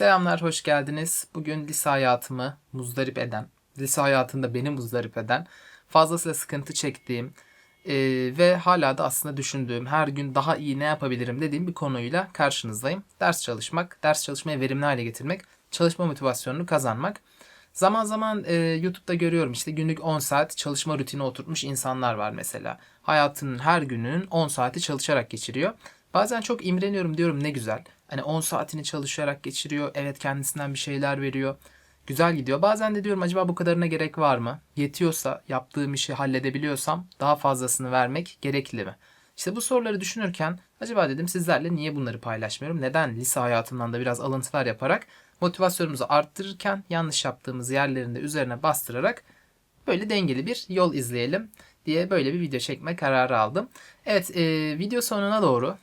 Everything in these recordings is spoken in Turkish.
Selamlar, hoş geldiniz. Bugün lise hayatımı muzdarip eden, lise hayatında beni muzdarip eden, fazlasıyla sıkıntı çektiğim e, ve hala da aslında düşündüğüm, her gün daha iyi ne yapabilirim dediğim bir konuyla karşınızdayım. Ders çalışmak, ders çalışmayı verimli hale getirmek, çalışma motivasyonunu kazanmak. Zaman zaman e, YouTube'da görüyorum işte günlük 10 saat çalışma rutini oturtmuş insanlar var mesela. Hayatının her gününün 10 saati çalışarak geçiriyor. Bazen çok imreniyorum diyorum ne güzel. Hani 10 saatini çalışarak geçiriyor. Evet kendisinden bir şeyler veriyor. Güzel gidiyor. Bazen de diyorum acaba bu kadarına gerek var mı? Yetiyorsa, yaptığım işi halledebiliyorsam daha fazlasını vermek gerekli mi? İşte bu soruları düşünürken acaba dedim sizlerle niye bunları paylaşmıyorum? Neden lise hayatımdan da biraz alıntılar yaparak motivasyonumuzu arttırırken yanlış yaptığımız yerlerinde üzerine bastırarak böyle dengeli bir yol izleyelim diye böyle bir video çekme kararı aldım. Evet e, video sonuna doğru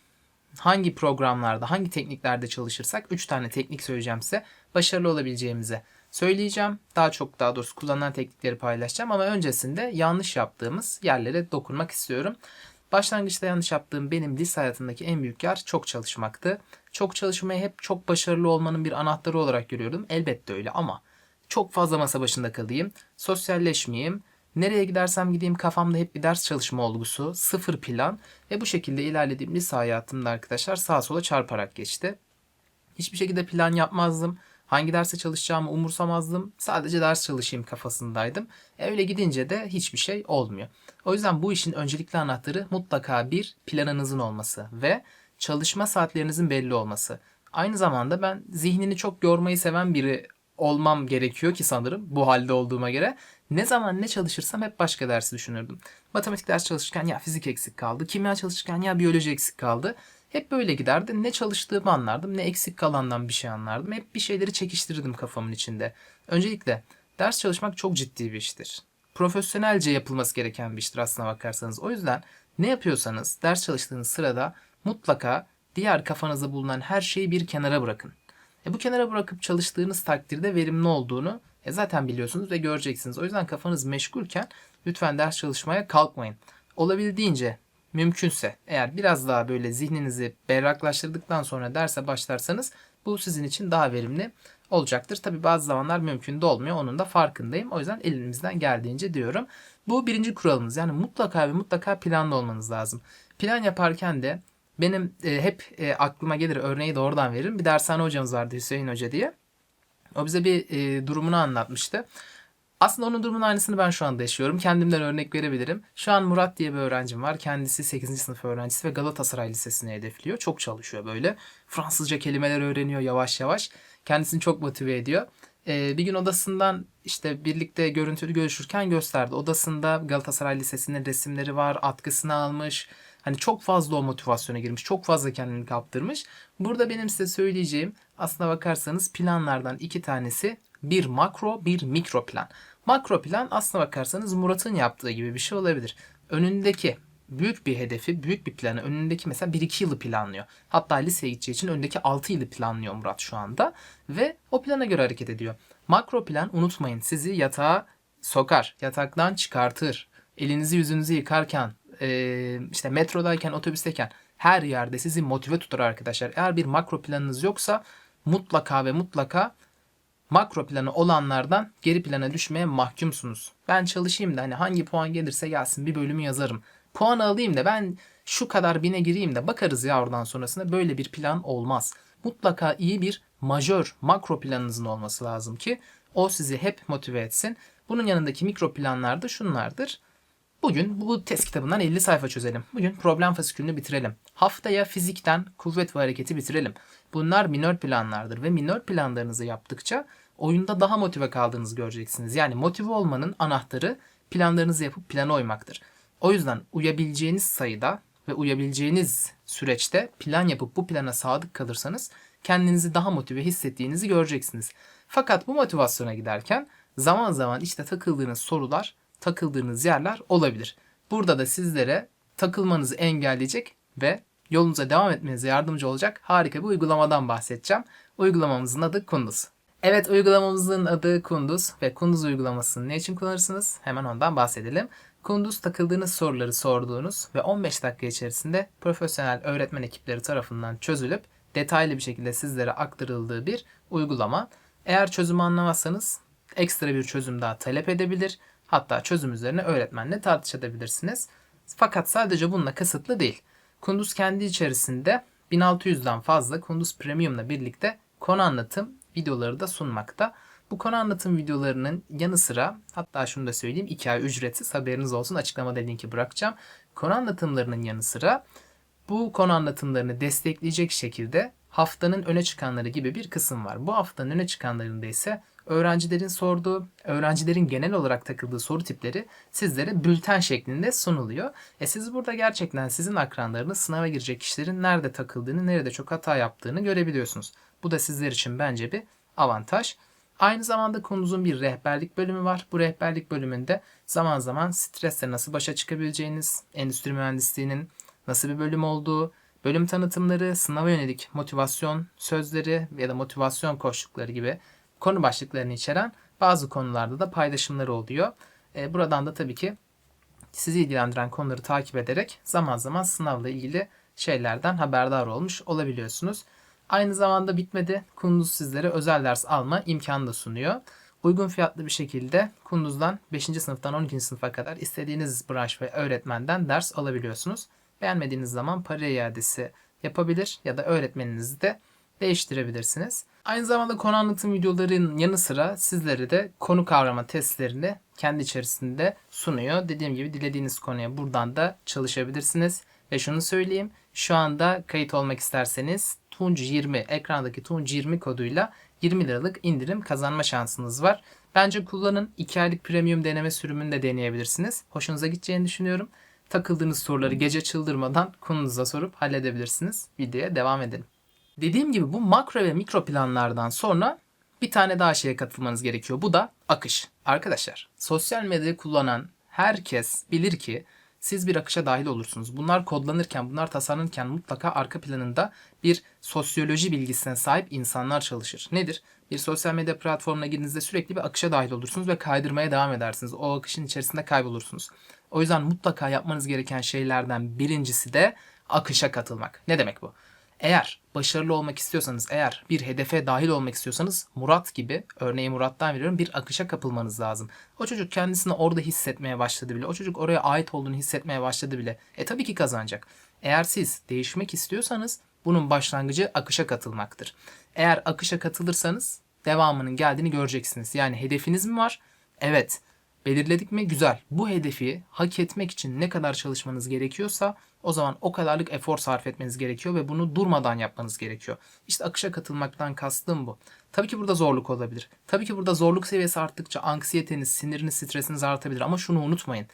hangi programlarda, hangi tekniklerde çalışırsak 3 tane teknik söyleyeceğim size. Başarılı olabileceğimizi söyleyeceğim. Daha çok daha doğrusu kullanılan teknikleri paylaşacağım ama öncesinde yanlış yaptığımız yerlere dokunmak istiyorum. Başlangıçta yanlış yaptığım benim lise hayatındaki en büyük yer çok çalışmaktı. Çok çalışmayı hep çok başarılı olmanın bir anahtarı olarak görüyordum. Elbette öyle ama çok fazla masa başında kalayım, sosyalleşmeyeyim, Nereye gidersem gideyim kafamda hep bir ders çalışma olgusu, sıfır plan ve bu şekilde ilerlediğim lise hayatımda arkadaşlar sağa sola çarparak geçti. Hiçbir şekilde plan yapmazdım. Hangi derse çalışacağımı umursamazdım. Sadece ders çalışayım kafasındaydım. E öyle gidince de hiçbir şey olmuyor. O yüzden bu işin öncelikli anahtarı mutlaka bir planınızın olması ve çalışma saatlerinizin belli olması. Aynı zamanda ben zihnini çok yormayı seven biri olmam gerekiyor ki sanırım bu halde olduğuma göre. Ne zaman ne çalışırsam hep başka dersi düşünürdüm. Matematik ders çalışırken ya fizik eksik kaldı. Kimya çalışırken ya biyoloji eksik kaldı. Hep böyle giderdi. Ne çalıştığımı anlardım ne eksik kalandan bir şey anlardım. Hep bir şeyleri çekiştirirdim kafamın içinde. Öncelikle ders çalışmak çok ciddi bir iştir. Profesyonelce yapılması gereken bir iştir aslına bakarsanız. O yüzden ne yapıyorsanız ders çalıştığınız sırada mutlaka diğer kafanızda bulunan her şeyi bir kenara bırakın. E bu kenara bırakıp çalıştığınız takdirde verimli olduğunu e zaten biliyorsunuz ve göreceksiniz. O yüzden kafanız meşgulken lütfen ders çalışmaya kalkmayın. Olabildiğince mümkünse eğer biraz daha böyle zihninizi berraklaştırdıktan sonra derse başlarsanız bu sizin için daha verimli olacaktır. Tabi bazı zamanlar mümkün de olmuyor. Onun da farkındayım. O yüzden elimizden geldiğince diyorum. Bu birinci kuralımız. Yani mutlaka ve mutlaka planlı olmanız lazım. Plan yaparken de benim e, hep e, aklıma gelir örneği de oradan veririm. Bir dershane hocamız vardı Hüseyin Hoca diye. O bize bir e, durumunu anlatmıştı. Aslında onun durumunun aynısını ben şu anda yaşıyorum. Kendimden örnek verebilirim. Şu an Murat diye bir öğrencim var. Kendisi 8. sınıf öğrencisi ve Galatasaray Lisesi'ne hedefliyor. Çok çalışıyor böyle. Fransızca kelimeler öğreniyor yavaş yavaş. Kendisini çok motive ediyor. Ee, bir gün odasından işte birlikte görüntülü görüşürken gösterdi. Odasında Galatasaray Lisesi'nin resimleri var. Atkısını almış. Hani çok fazla o motivasyona girmiş. Çok fazla kendini kaptırmış. Burada benim size söyleyeceğim aslına bakarsanız planlardan iki tanesi bir makro bir mikro plan. Makro plan aslına bakarsanız Murat'ın yaptığı gibi bir şey olabilir. Önündeki büyük bir hedefi, büyük bir planı önündeki mesela 1-2 yılı planlıyor. Hatta liseye gideceği için önündeki 6 yılı planlıyor Murat şu anda ve o plana göre hareket ediyor. Makro plan unutmayın sizi yatağa sokar, yataktan çıkartır. Elinizi yüzünüzü yıkarken, işte metrodayken, otobüsteyken her yerde sizi motive tutar arkadaşlar. Eğer bir makro planınız yoksa mutlaka ve mutlaka makro planı olanlardan geri plana düşmeye mahkumsunuz. Ben çalışayım da hani hangi puan gelirse gelsin bir bölümü yazarım. Puan alayım da ben şu kadar bine gireyim de bakarız ya oradan sonrasında böyle bir plan olmaz. Mutlaka iyi bir majör makro planınızın olması lazım ki o sizi hep motive etsin. Bunun yanındaki mikro planlar da şunlardır. Bugün bu test kitabından 50 sayfa çözelim. Bugün problem fasikülünü bitirelim. Haftaya fizikten kuvvet ve hareketi bitirelim. Bunlar minör planlardır ve minör planlarınızı yaptıkça oyunda daha motive kaldığınızı göreceksiniz. Yani motive olmanın anahtarı planlarınızı yapıp plana oymaktır. O yüzden uyabileceğiniz sayıda ve uyabileceğiniz süreçte plan yapıp bu plana sadık kalırsanız kendinizi daha motive hissettiğinizi göreceksiniz. Fakat bu motivasyona giderken zaman zaman işte takıldığınız sorular takıldığınız yerler olabilir. Burada da sizlere takılmanızı engelleyecek ve yolunuza devam etmenize yardımcı olacak harika bir uygulamadan bahsedeceğim. Uygulamamızın adı Kunduz. Evet uygulamamızın adı Kunduz ve Kunduz uygulamasını ne için kullanırsınız? Hemen ondan bahsedelim. Kunduz takıldığınız soruları sorduğunuz ve 15 dakika içerisinde profesyonel öğretmen ekipleri tarafından çözülüp detaylı bir şekilde sizlere aktarıldığı bir uygulama. Eğer çözümü anlamazsanız ekstra bir çözüm daha talep edebilir. Hatta çözüm üzerine öğretmenle tartışabilirsiniz. Fakat sadece bununla kısıtlı değil. Kunduz kendi içerisinde 1600'den fazla Kunduz Premium'la birlikte konu anlatım videoları da sunmakta. Bu konu anlatım videolarının yanı sıra hatta şunu da söyleyeyim 2 ay ücretsiz haberiniz olsun açıklamada linki bırakacağım. Konu anlatımlarının yanı sıra bu konu anlatımlarını destekleyecek şekilde haftanın öne çıkanları gibi bir kısım var. Bu haftanın öne çıkanlarında ise öğrencilerin sorduğu, öğrencilerin genel olarak takıldığı soru tipleri sizlere bülten şeklinde sunuluyor. E siz burada gerçekten sizin akranlarınız sınava girecek kişilerin nerede takıldığını, nerede çok hata yaptığını görebiliyorsunuz. Bu da sizler için bence bir avantaj. Aynı zamanda konunuzun bir rehberlik bölümü var. Bu rehberlik bölümünde zaman zaman stresle nasıl başa çıkabileceğiniz, endüstri mühendisliğinin nasıl bir bölüm olduğu, bölüm tanıtımları, sınava yönelik motivasyon sözleri ya da motivasyon koşulları gibi konu başlıklarını içeren bazı konularda da paylaşımları oluyor. E, buradan da tabii ki sizi ilgilendiren konuları takip ederek zaman zaman sınavla ilgili şeylerden haberdar olmuş olabiliyorsunuz. Aynı zamanda bitmedi. Kunduz sizlere özel ders alma imkanı da sunuyor. Uygun fiyatlı bir şekilde Kunduz'dan 5. sınıftan 12. sınıfa kadar istediğiniz branş ve öğretmenden ders alabiliyorsunuz. Beğenmediğiniz zaman para iadesi yapabilir ya da öğretmeninizi de değiştirebilirsiniz. Aynı zamanda konu anlatım videolarının yanı sıra sizlere de konu kavrama testlerini kendi içerisinde sunuyor. Dediğim gibi dilediğiniz konuya buradan da çalışabilirsiniz. Ve şunu söyleyeyim. Şu anda kayıt olmak isterseniz Tunç 20 ekrandaki Tunç 20 koduyla 20 liralık indirim kazanma şansınız var. Bence kullanın. 2 aylık premium deneme sürümünü de deneyebilirsiniz. Hoşunuza gideceğini düşünüyorum. Takıldığınız soruları gece çıldırmadan konunuza sorup halledebilirsiniz. Videoya devam edelim. Dediğim gibi bu makro ve mikro planlardan sonra bir tane daha şeye katılmanız gerekiyor. Bu da akış. Arkadaşlar sosyal medyayı kullanan herkes bilir ki siz bir akışa dahil olursunuz. Bunlar kodlanırken, bunlar tasarlanırken mutlaka arka planında bir sosyoloji bilgisine sahip insanlar çalışır. Nedir? Bir sosyal medya platformuna girdiğinizde sürekli bir akışa dahil olursunuz ve kaydırmaya devam edersiniz. O akışın içerisinde kaybolursunuz. O yüzden mutlaka yapmanız gereken şeylerden birincisi de akışa katılmak. Ne demek bu? Eğer başarılı olmak istiyorsanız, eğer bir hedefe dahil olmak istiyorsanız Murat gibi, örneği Murat'tan veriyorum, bir akışa kapılmanız lazım. O çocuk kendisini orada hissetmeye başladı bile. O çocuk oraya ait olduğunu hissetmeye başladı bile. E tabii ki kazanacak. Eğer siz değişmek istiyorsanız bunun başlangıcı akışa katılmaktır. Eğer akışa katılırsanız devamının geldiğini göreceksiniz. Yani hedefiniz mi var? Evet. Belirledik mi? Güzel. Bu hedefi hak etmek için ne kadar çalışmanız gerekiyorsa o zaman o kadarlık efor sarf etmeniz gerekiyor ve bunu durmadan yapmanız gerekiyor. İşte akışa katılmaktan kastım bu. Tabii ki burada zorluk olabilir. Tabii ki burada zorluk seviyesi arttıkça anksiyeteniz, siniriniz, stresiniz artabilir ama şunu unutmayın.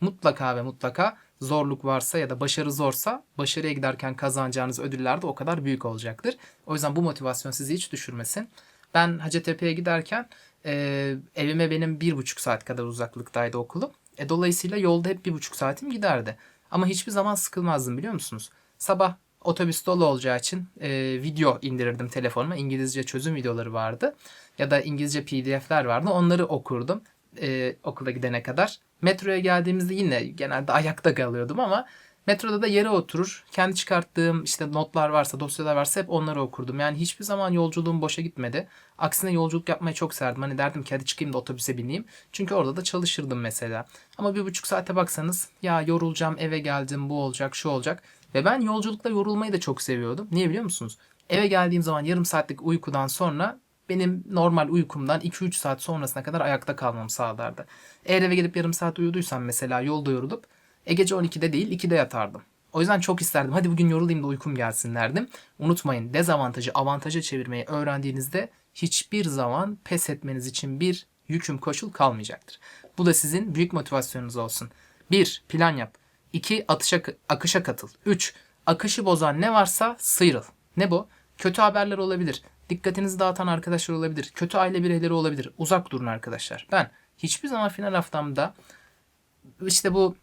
Mutlaka ve mutlaka zorluk varsa ya da başarı zorsa başarıya giderken kazanacağınız ödüller de o kadar büyük olacaktır. O yüzden bu motivasyon sizi hiç düşürmesin. Ben Hacettepe'ye giderken e, evime benim bir buçuk saat kadar uzaklıktaydı okulum. E, dolayısıyla yolda hep bir buçuk saatim giderdi. Ama hiçbir zaman sıkılmazdım biliyor musunuz? Sabah otobüs dolu olacağı için e, video indirirdim telefonuma. İngilizce çözüm videoları vardı. Ya da İngilizce pdf'ler vardı. Onları okurdum e, okula gidene kadar. Metroya geldiğimizde yine genelde ayakta kalıyordum ama Metroda da yere oturur. Kendi çıkarttığım işte notlar varsa, dosyalar varsa hep onları okurdum. Yani hiçbir zaman yolculuğum boşa gitmedi. Aksine yolculuk yapmayı çok serdim. Hani derdim ki hadi çıkayım da otobüse bineyim. Çünkü orada da çalışırdım mesela. Ama bir buçuk saate baksanız ya yorulacağım eve geldim bu olacak şu olacak. Ve ben yolculukta yorulmayı da çok seviyordum. Niye biliyor musunuz? Eve geldiğim zaman yarım saatlik uykudan sonra benim normal uykumdan 2-3 saat sonrasına kadar ayakta kalmam sağlardı. Eğer eve gelip yarım saat uyuduysam mesela yolda yorulup e gece 12'de değil 2'de yatardım. O yüzden çok isterdim. Hadi bugün yorulayım da uykum gelsin derdim. Unutmayın dezavantajı avantaja çevirmeyi öğrendiğinizde hiçbir zaman pes etmeniz için bir yüküm koşul kalmayacaktır. Bu da sizin büyük motivasyonunuz olsun. 1. Plan yap. 2. Atışa, akışa katıl. 3. Akışı bozan ne varsa sıyrıl. Ne bu? Kötü haberler olabilir. Dikkatinizi dağıtan arkadaşlar olabilir. Kötü aile bireyleri olabilir. Uzak durun arkadaşlar. Ben hiçbir zaman final haftamda işte bu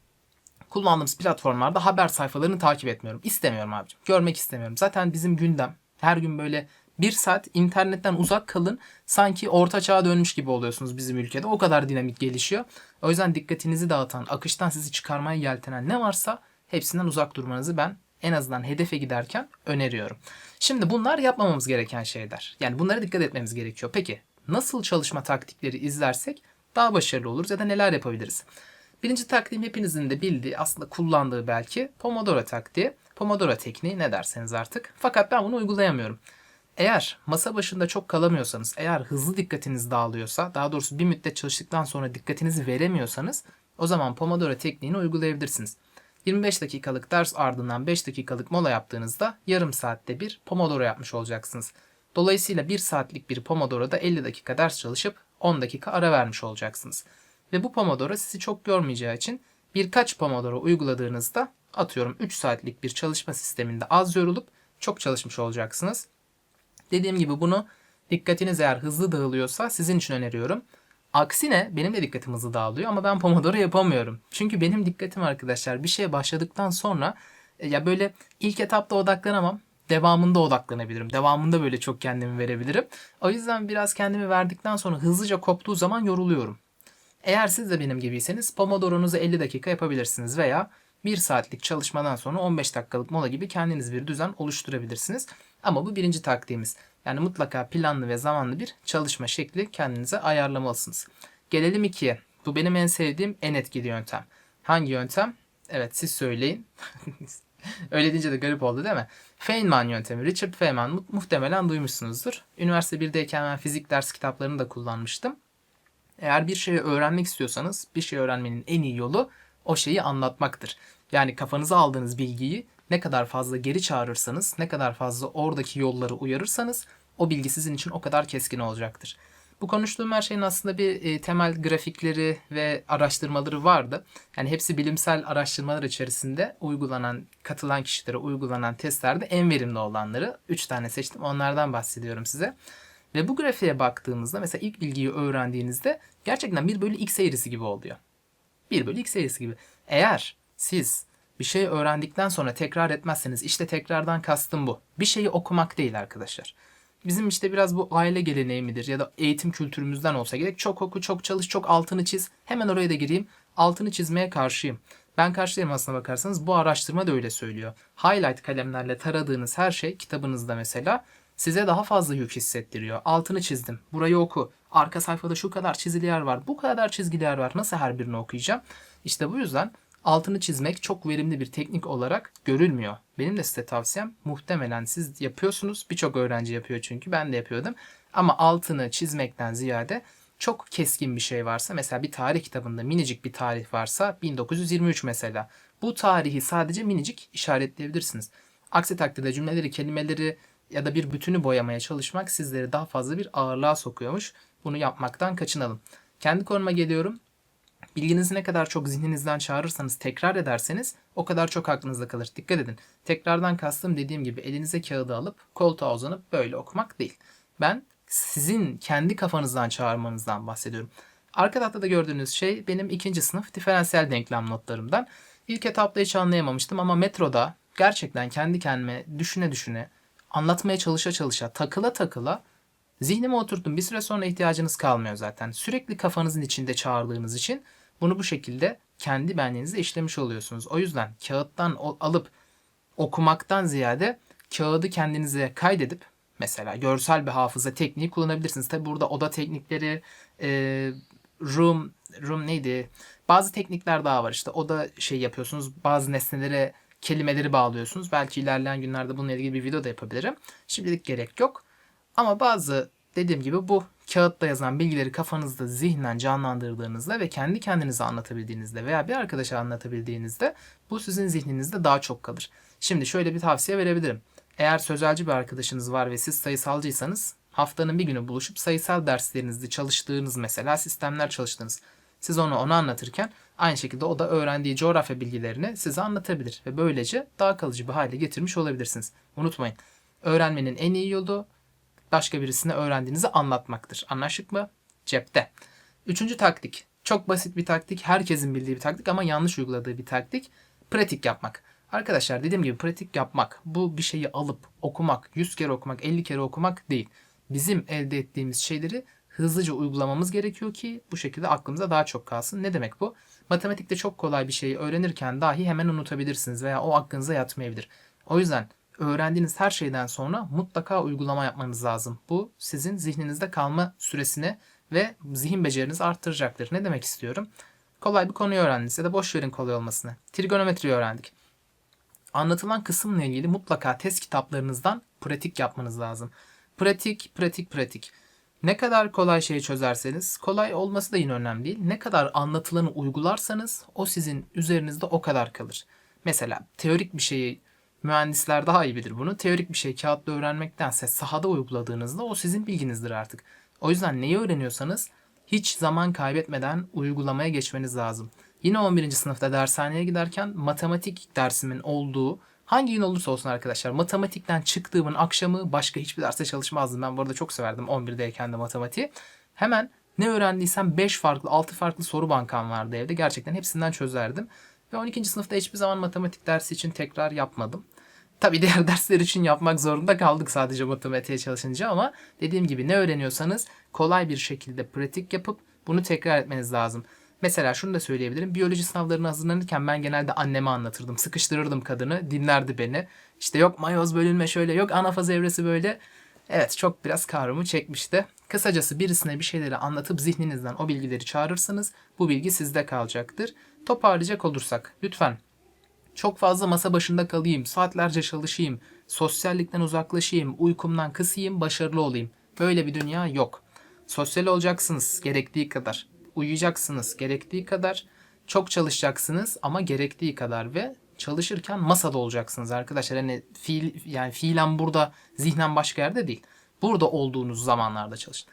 kullandığımız platformlarda haber sayfalarını takip etmiyorum. İstemiyorum abicim. Görmek istemiyorum. Zaten bizim gündem her gün böyle bir saat internetten uzak kalın. Sanki orta çağa dönmüş gibi oluyorsunuz bizim ülkede. O kadar dinamik gelişiyor. O yüzden dikkatinizi dağıtan, akıştan sizi çıkarmaya yeltenen ne varsa hepsinden uzak durmanızı ben en azından hedefe giderken öneriyorum. Şimdi bunlar yapmamamız gereken şeyler. Yani bunlara dikkat etmemiz gerekiyor. Peki nasıl çalışma taktikleri izlersek daha başarılı oluruz ya da neler yapabiliriz? Birinci taktiğim hepinizin de bildiği, aslında kullandığı belki Pomodoro taktiği. Pomodoro tekniği ne derseniz artık. Fakat ben bunu uygulayamıyorum. Eğer masa başında çok kalamıyorsanız, eğer hızlı dikkatiniz dağılıyorsa, daha doğrusu bir müddet çalıştıktan sonra dikkatinizi veremiyorsanız o zaman Pomodoro tekniğini uygulayabilirsiniz. 25 dakikalık ders ardından 5 dakikalık mola yaptığınızda yarım saatte bir Pomodoro yapmış olacaksınız. Dolayısıyla 1 saatlik bir Pomodoro'da 50 dakika ders çalışıp 10 dakika ara vermiş olacaksınız. Ve bu Pomodoro sizi çok görmeyeceği için birkaç Pomodoro uyguladığınızda atıyorum 3 saatlik bir çalışma sisteminde az yorulup çok çalışmış olacaksınız. Dediğim gibi bunu dikkatiniz eğer hızlı dağılıyorsa sizin için öneriyorum. Aksine benim de dikkatim hızlı dağılıyor ama ben Pomodoro yapamıyorum. Çünkü benim dikkatim arkadaşlar bir şeye başladıktan sonra e, ya böyle ilk etapta odaklanamam. Devamında odaklanabilirim. Devamında böyle çok kendimi verebilirim. O yüzden biraz kendimi verdikten sonra hızlıca koptuğu zaman yoruluyorum. Eğer siz de benim gibiyseniz Pomodoro'nuzu 50 dakika yapabilirsiniz veya 1 saatlik çalışmadan sonra 15 dakikalık mola gibi kendiniz bir düzen oluşturabilirsiniz. Ama bu birinci taktiğimiz. Yani mutlaka planlı ve zamanlı bir çalışma şekli kendinize ayarlamalısınız. Gelelim ikiye. Bu benim en sevdiğim en etkili yöntem. Hangi yöntem? Evet siz söyleyin. Öyle deyince de garip oldu değil mi? Feynman yöntemi. Richard Feynman mu- muhtemelen duymuşsunuzdur. Üniversite 1'deyken ben fizik ders kitaplarını da kullanmıştım. Eğer bir şeyi öğrenmek istiyorsanız bir şey öğrenmenin en iyi yolu o şeyi anlatmaktır. Yani kafanıza aldığınız bilgiyi ne kadar fazla geri çağırırsanız, ne kadar fazla oradaki yolları uyarırsanız o bilgi sizin için o kadar keskin olacaktır. Bu konuştuğum her şeyin aslında bir e, temel grafikleri ve araştırmaları vardı. Yani hepsi bilimsel araştırmalar içerisinde uygulanan, katılan kişilere uygulanan testlerde en verimli olanları 3 tane seçtim. Onlardan bahsediyorum size. Ve bu grafiğe baktığımızda mesela ilk bilgiyi öğrendiğinizde gerçekten 1 bölü x eğrisi gibi oluyor. 1 bölü x eğrisi gibi. Eğer siz bir şeyi öğrendikten sonra tekrar etmezseniz işte tekrardan kastım bu. Bir şeyi okumak değil arkadaşlar. Bizim işte biraz bu aile geleneği midir ya da eğitim kültürümüzden olsa gerek. Çok oku, çok çalış, çok altını çiz. Hemen oraya da gireyim. Altını çizmeye karşıyım. Ben karşıyım aslına bakarsanız. Bu araştırma da öyle söylüyor. Highlight kalemlerle taradığınız her şey kitabınızda mesela size daha fazla yük hissettiriyor. Altını çizdim. Burayı oku. Arka sayfada şu kadar çizili yer var. Bu kadar çizgili yer var. Nasıl her birini okuyacağım? İşte bu yüzden altını çizmek çok verimli bir teknik olarak görülmüyor. Benim de size tavsiyem muhtemelen siz yapıyorsunuz. Birçok öğrenci yapıyor çünkü ben de yapıyordum. Ama altını çizmekten ziyade çok keskin bir şey varsa mesela bir tarih kitabında minicik bir tarih varsa 1923 mesela. Bu tarihi sadece minicik işaretleyebilirsiniz. Aksi takdirde cümleleri, kelimeleri ya da bir bütünü boyamaya çalışmak sizleri daha fazla bir ağırlığa sokuyormuş. Bunu yapmaktan kaçınalım. Kendi konuma geliyorum. Bilginizi ne kadar çok zihninizden çağırırsanız, tekrar ederseniz o kadar çok aklınızda kalır. Dikkat edin. Tekrardan kastım dediğim gibi elinize kağıdı alıp koltuğa uzanıp böyle okumak değil. Ben sizin kendi kafanızdan çağırmanızdan bahsediyorum. Arka tahtada gördüğünüz şey benim ikinci sınıf diferansiyel denklem notlarımdan. İlk etapta hiç anlayamamıştım ama metroda gerçekten kendi kendime düşüne düşüne, anlatmaya çalışa çalışa, takıla takıla zihnime oturttum. Bir süre sonra ihtiyacınız kalmıyor zaten. Sürekli kafanızın içinde çağırdığınız için bunu bu şekilde kendi benliğinizde işlemiş oluyorsunuz. O yüzden kağıttan alıp okumaktan ziyade kağıdı kendinize kaydedip mesela görsel bir hafıza tekniği kullanabilirsiniz. Tabi burada oda teknikleri, e, room, room neydi? Bazı teknikler daha var işte. Oda şey yapıyorsunuz. Bazı nesnelere kelimeleri bağlıyorsunuz. Belki ilerleyen günlerde bununla ilgili bir video da yapabilirim. Şimdilik gerek yok. Ama bazı dediğim gibi bu kağıtta yazan bilgileri kafanızda zihnen canlandırdığınızda ve kendi kendinize anlatabildiğinizde veya bir arkadaşa anlatabildiğinizde bu sizin zihninizde daha çok kalır. Şimdi şöyle bir tavsiye verebilirim. Eğer sözelci bir arkadaşınız var ve siz sayısalcıysanız haftanın bir günü buluşup sayısal derslerinizde çalıştığınız mesela sistemler çalıştığınız siz onu ona anlatırken aynı şekilde o da öğrendiği coğrafya bilgilerini size anlatabilir ve böylece daha kalıcı bir hale getirmiş olabilirsiniz. Unutmayın. Öğrenmenin en iyi yolu başka birisine öğrendiğinizi anlatmaktır. Anlaştık mı? Cepte. Üçüncü taktik. Çok basit bir taktik. Herkesin bildiği bir taktik ama yanlış uyguladığı bir taktik. Pratik yapmak. Arkadaşlar dediğim gibi pratik yapmak. Bu bir şeyi alıp okumak, 100 kere okumak, 50 kere okumak değil. Bizim elde ettiğimiz şeyleri hızlıca uygulamamız gerekiyor ki bu şekilde aklımıza daha çok kalsın. Ne demek bu? Matematikte çok kolay bir şeyi öğrenirken dahi hemen unutabilirsiniz veya o aklınıza yatmayabilir. O yüzden öğrendiğiniz her şeyden sonra mutlaka uygulama yapmanız lazım. Bu sizin zihninizde kalma süresini ve zihin becerinizi arttıracaktır. Ne demek istiyorum? Kolay bir konuyu öğrendiniz ya da boş verin kolay olmasını. Trigonometri öğrendik. Anlatılan kısımla ilgili mutlaka test kitaplarınızdan pratik yapmanız lazım. Pratik, pratik, pratik. Ne kadar kolay şeyi çözerseniz, kolay olması da yine önemli değil. Ne kadar anlatılanı uygularsanız o sizin üzerinizde o kadar kalır. Mesela teorik bir şeyi mühendisler daha iyi bilir bunu. Teorik bir şey kağıtta öğrenmektense sahada uyguladığınızda o sizin bilginizdir artık. O yüzden neyi öğreniyorsanız hiç zaman kaybetmeden uygulamaya geçmeniz lazım. Yine 11. sınıfta dershaneye giderken matematik dersimin olduğu hangi gün olursa olsun arkadaşlar matematikten çıktığımın akşamı başka hiçbir derste çalışmazdım. Ben bu arada çok severdim 11'deyken de matematiği. Hemen ne öğrendiysem 5 farklı 6 farklı soru bankam vardı evde. Gerçekten hepsinden çözerdim. Ve 12. sınıfta hiçbir zaman matematik dersi için tekrar yapmadım. Tabii diğer dersler için yapmak zorunda kaldık sadece matematiğe çalışınca ama dediğim gibi ne öğreniyorsanız kolay bir şekilde pratik yapıp bunu tekrar etmeniz lazım. Mesela şunu da söyleyebilirim. Biyoloji sınavlarına hazırlanırken ben genelde anneme anlatırdım. Sıkıştırırdım kadını. Dinlerdi beni. İşte yok mayoz bölünme şöyle yok anafaz evresi böyle. Evet çok biraz kahrımı çekmişti. Kısacası birisine bir şeyleri anlatıp zihninizden o bilgileri çağırırsanız bu bilgi sizde kalacaktır. Toparlayacak olursak lütfen çok fazla masa başında kalayım, saatlerce çalışayım, sosyallikten uzaklaşayım, uykumdan kısayım, başarılı olayım. Böyle bir dünya yok. Sosyal olacaksınız gerektiği kadar. Uyuyacaksınız gerektiği kadar. Çok çalışacaksınız ama gerektiği kadar ve çalışırken masada olacaksınız arkadaşlar. Hani fiil yani fiilen burada zihnen başka yerde değil. Burada olduğunuz zamanlarda çalışın.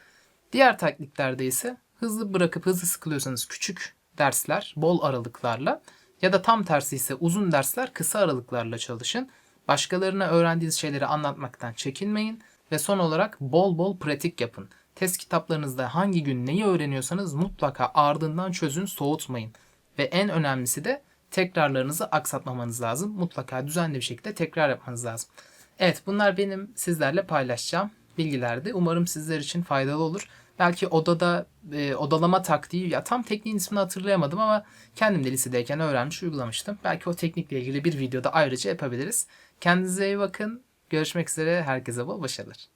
Diğer taktiklerde ise hızlı bırakıp hızlı sıkılıyorsanız küçük dersler bol aralıklarla ya da tam tersi ise uzun dersler kısa aralıklarla çalışın. Başkalarına öğrendiğiniz şeyleri anlatmaktan çekinmeyin ve son olarak bol bol pratik yapın. Test kitaplarınızda hangi gün neyi öğreniyorsanız mutlaka ardından çözün, soğutmayın. Ve en önemlisi de tekrarlarınızı aksatmamanız lazım. Mutlaka düzenli bir şekilde tekrar yapmanız lazım. Evet bunlar benim sizlerle paylaşacağım bilgilerdi. Umarım sizler için faydalı olur. Belki odada e, odalama taktiği ya tam tekniğin ismini hatırlayamadım ama kendim de lisedeyken öğrenmiş uygulamıştım. Belki o teknikle ilgili bir videoda ayrıca yapabiliriz. Kendinize iyi bakın. Görüşmek üzere. Herkese bol başarılar.